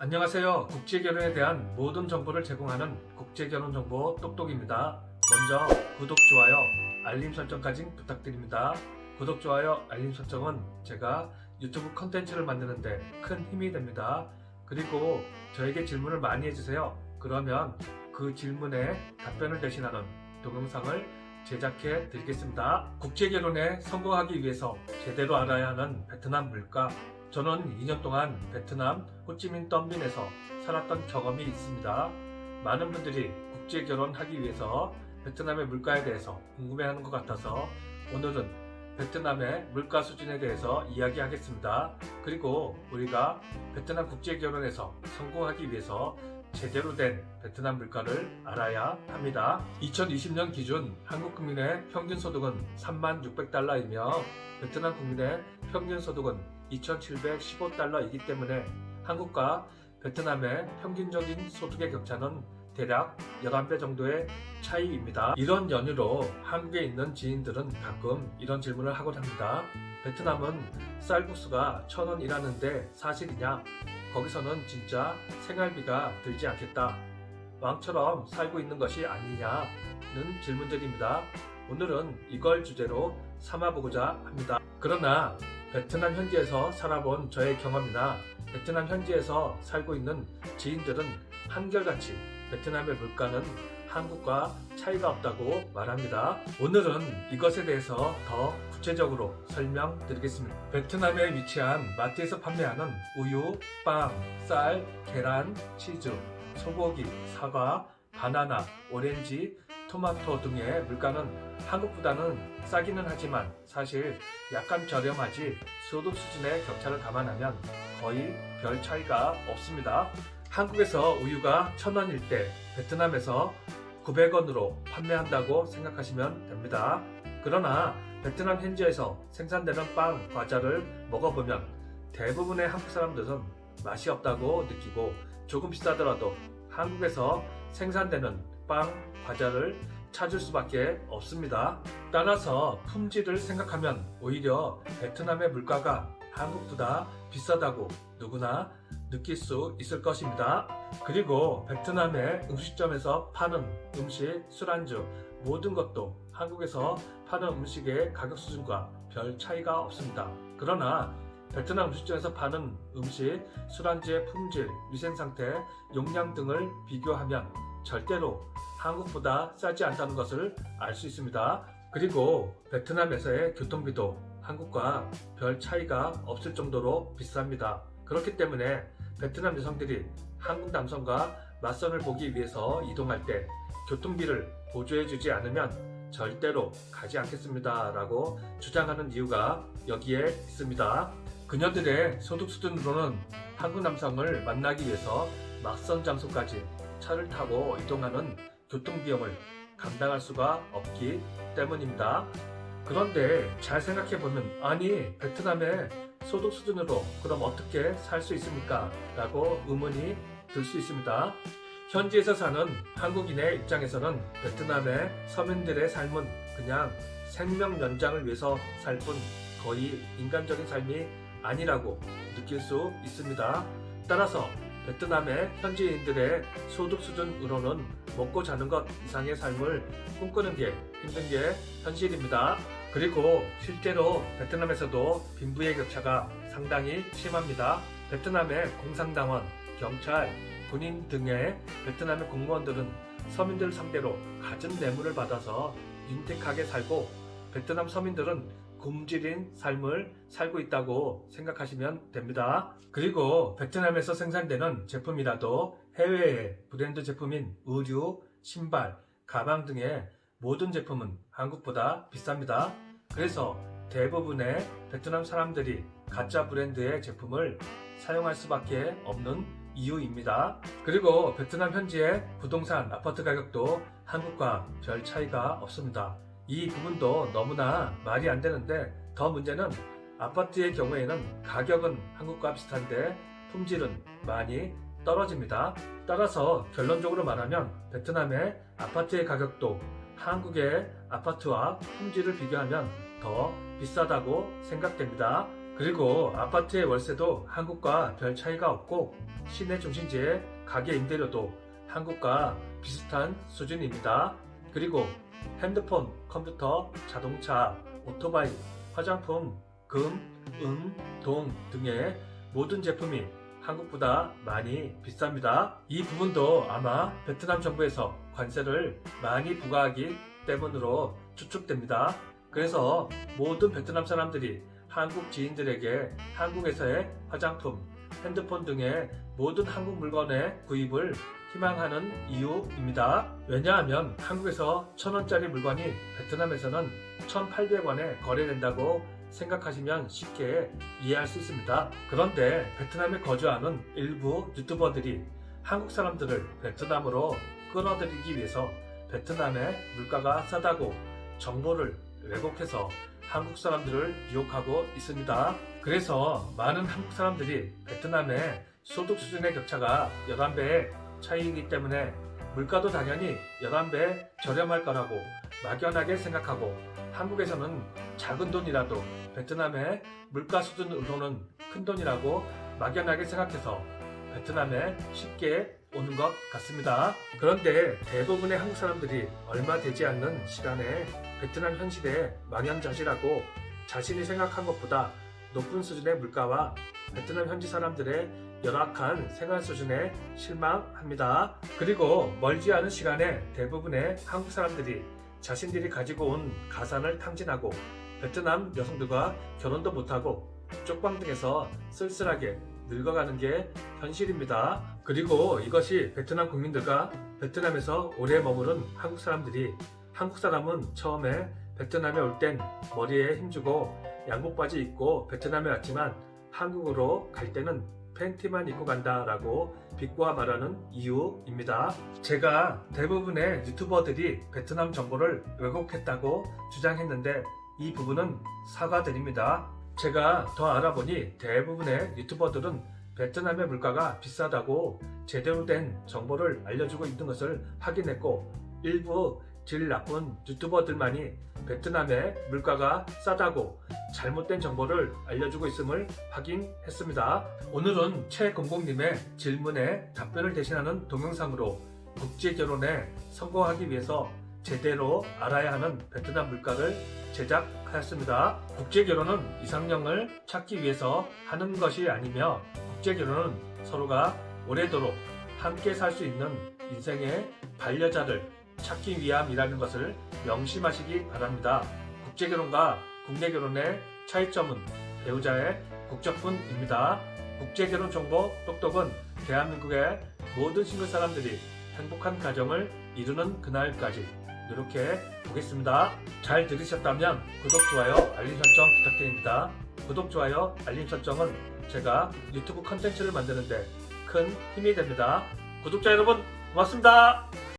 안녕하세요. 국제결혼에 대한 모든 정보를 제공하는 국제결혼정보 똑똑입니다. 먼저 구독, 좋아요, 알림 설정까지 부탁드립니다. 구독, 좋아요, 알림 설정은 제가 유튜브 컨텐츠를 만드는데 큰 힘이 됩니다. 그리고 저에게 질문을 많이 해주세요. 그러면 그 질문에 답변을 대신하는 동영상을 제작해 드리겠습니다. 국제결혼에 성공하기 위해서 제대로 알아야 하는 베트남 물가 저는 2년 동안 베트남 호찌민 덤빈에서 살았던 경험이 있습니다. 많은 분들이 국제 결혼하기 위해서 베트남의 물가에 대해서 궁금해하는 것 같아서 오늘은 베트남의 물가 수준에 대해서 이야기하겠습니다. 그리고 우리가 베트남 국제 결혼에서 성공하기 위해서 제대로 된 베트남 물가를 알아야 합니다. 2020년 기준 한국 국민의 평균 소득은 3만 600달러이며 베트남 국민의 평균 소득은 2,715달러이기 때문에 한국과 베트남의 평균적인 소득의 격차는 대략 11배 정도의 차이입니다. 이런 연유로 한국에 있는 지인들은 가끔 이런 질문을 하곤 합니다. 베트남은 쌀국수가 1,000원이라는데 사실이냐? 거기서는 진짜 생활비가 들지 않겠다. 왕처럼 살고 있는 것이 아니냐는 질문들입니다. 오늘은 이걸 주제로 삼아보고자 합니다. 그러나 베트남 현지에서 살아본 저의 경험이나 베트남 현지에서 살고 있는 지인들은 한결같이 베트남의 물가는 한국과 차이가 없다고 말합니다. 오늘은 이것에 대해서 더 구체적으로 설명드리겠습니다. 베트남에 위치한 마트에서 판매하는 우유, 빵, 쌀, 계란, 치즈, 소고기, 사과, 바나나, 오렌지, 토마토 등의 물가는 한국보다는 싸기는 하지만 사실 약간 저렴하지 소득 수준의 격차를 감안하면 거의 별 차이가 없습니다. 한국에서 우유가 1000원일 때 베트남에서 900원으로 판매한다고 생각하시면 됩니다. 그러나 베트남 현지에서 생산되는 빵, 과자를 먹어보면 대부분의 한국 사람들은 맛이 없다고 느끼고 조금 비싸더라도 한국에서 생산되는 빵, 과자를 찾을 수밖에 없습니다. 따라서 품질을 생각하면 오히려 베트남의 물가가 한국보다 비싸다고 누구나 느낄 수 있을 것입니다. 그리고 베트남의 음식점에서 파는 음식, 술안주 모든 것도 한국에서 파는 음식의 가격 수준과 별 차이가 없습니다. 그러나 베트남 음식점에서 파는 음식, 술안주의 품질, 위생 상태, 용량 등을 비교하면 절대로 한국보다 싸지 않다는 것을 알 수 있습니다. 그리고 베트남에서의 교통비도 한국과 별 차이가 없을 정도로 비쌉니다. 그렇기 때문에 베트남 여성들이 한국 남성과 맞선을 보기 위해서 이동할 때 교통비를 보조해주지 않으면 절대로 가지 않겠습니다. 라고 주장하는 이유가 여기에 있습니다. 그녀들의 소득 수준으로는 한국 남성을 만나기 위해서 맞선 장소까지 차를 타고 이동하는 교통비용을 감당할 수가 없기 때문입니다. 그런데 잘 생각해보면, 아니, 베트남의 소득 수준으로 그럼 어떻게 살 수 있습니까? 라고 의문이 들 수 있습니다. 현지에서 사는 한국인의 입장에서는 베트남의 서민들의 삶은 그냥 생명 연장을 위해서 살 뿐 거의 인간적인 삶이 아니라고 느낄 수 있습니다. 따라서 베트남의 현지인들의 소득 수준으로는 먹고 자는 것 이상의 삶을 꿈꾸는 게 힘든 게 현실입니다. 그리고 실제로 베트남에서도 빈부의 격차가 상당히 심합니다. 베트남의 공산당원, 경찰, 군인 등의 베트남의 공무원들은 서민들 상대로 갖은 뇌물을 받아서 윤택하게 살고 베트남 서민들은 굶주린 삶을 살고 있다고 생각하시면 됩니다. 그리고 베트남에서 생산되는 제품이라도 해외의 브랜드 제품인 의류, 신발, 가방 등의 모든 제품은 한국보다 비쌉니다. 그래서 대부분의 베트남 사람들이 가짜 브랜드의 제품을 사용할 수밖에 없는 이유입니다. 그리고 베트남 현지의 부동산 아파트 가격도 한국과 별 차이가 없습니다. 이 부분도 너무나 말이 안 되는데 더 문제는 아파트의 경우에는 가격은 한국과 비슷한데 품질은 많이 떨어집니다. 따라서 결론적으로 말하면 베트남의 아파트의 가격도 한국의 아파트와 품질을 비교하면 더 비싸다고 생각됩니다. 그리고 아파트의 월세도 한국과 별 차이가 없고 시내 중심지의 가게 임대료도 한국과 비슷한 수준입니다. 그리고 핸드폰, 컴퓨터, 자동차, 오토바이, 화장품, 금, 음, 동 등의 모든 제품이 한국보다 많이 비쌉니다. 이 부분도 아마 베트남 정부에서 관세를 많이 부과하기 때문으로 추측됩니다. 그래서 모든 베트남 사람들이 한국 지인들에게 한국에서의 화장품, 핸드폰 등의 모든 한국 물건의 구입을 희망하는 이유입니다. 왜냐하면 한국에서 천원짜리 물건이 베트남에서는 1,800원에 거래된다고 생각하시면 쉽게 이해할 수 있습니다. 그런데 베트남에 거주하는 일부 유튜버들이 한국 사람들을 베트남으로 끌어들이기 위해서 베트남의 물가가 싸다고 정보를 왜곡해서 한국 사람들을 유혹하고 있습니다. 그래서 많은 한국 사람들이 베트남의 소득 수준의 격차가 11배의 차이이기 때문에 물가도 당연히 11배 저렴할 거라고 막연하게 생각하고 한국에서는 작은 돈이라도 베트남의 물가 수준으로는 큰 돈이라고 막연하게 생각해서 베트남에 쉽게 오는 것 같습니다. 그런데 대부분의 한국 사람들이 얼마 되지 않는 시간에 베트남 현실에 망연자실하고 자신이 생각한 것보다 높은 수준의 물가와 베트남 현지 사람들의 열악한 생활 수준에 실망합니다. 그리고 멀지 않은 시간에 대부분의 한국 사람들이 자신들이 가지고 온 가산을 탕진하고 베트남 여성들과 결혼도 못하고 쪽방 등에서 쓸쓸하게 늙어가는 게 현실입니다. 그리고 이것이 베트남 국민들과 베트남에서 오래 머무른 한국 사람들이 한국 사람은 처음에 베트남에 올 땐 머리에 힘주고 양복 바지 입고 베트남에 왔지만 한국으로 갈 때는 팬티만 입고 간다라고 비꼬아 말하는 이유입니다. 제가 대부분의 유튜버들이 베트남 정보를 왜곡했다고 주장했는데 이 부분은 사과드립니다. 제가 더 알아보니 대부분의 유튜버들은 베트남의 물가가 비싸다고 제대로 된 정보를 알려주고 있는 것을 확인했고 일부 질 나쁜 유튜버들만이 베트남의 물가가 싸다고 잘못된 정보를 알려주고 있음을 확인했습니다. 오늘은 최공공님의 질문에 답변을 대신하는 동영상으로 국제 결혼에 성공하기 위해서 제대로 알아야 하는 베트남 물가를 제작하였습니다. 국제 결혼은 이상형을 찾기 위해서 하는 것이 아니며 국제 결혼은 서로가 오래도록 함께 살 수 있는 인생의 반려자를 찾기 위함이라는 것을 명심하시기 바랍니다. 국제 결혼과 국내 결혼의 차이점은 배우자의 국적뿐입니다. 국제 결혼 정보 똑똑은 대한민국의 모든 싱글 사람들이 행복한 가정을 이루는 그날까지 노력해 보겠습니다. 잘 들으셨다면 구독, 좋아요, 알림 설정 부탁드립니다. 구독, 좋아요, 알림 설정은 제가 유튜브 컨텐츠를 만드는데 큰 힘이 됩니다. 구독자 여러분 고맙습니다.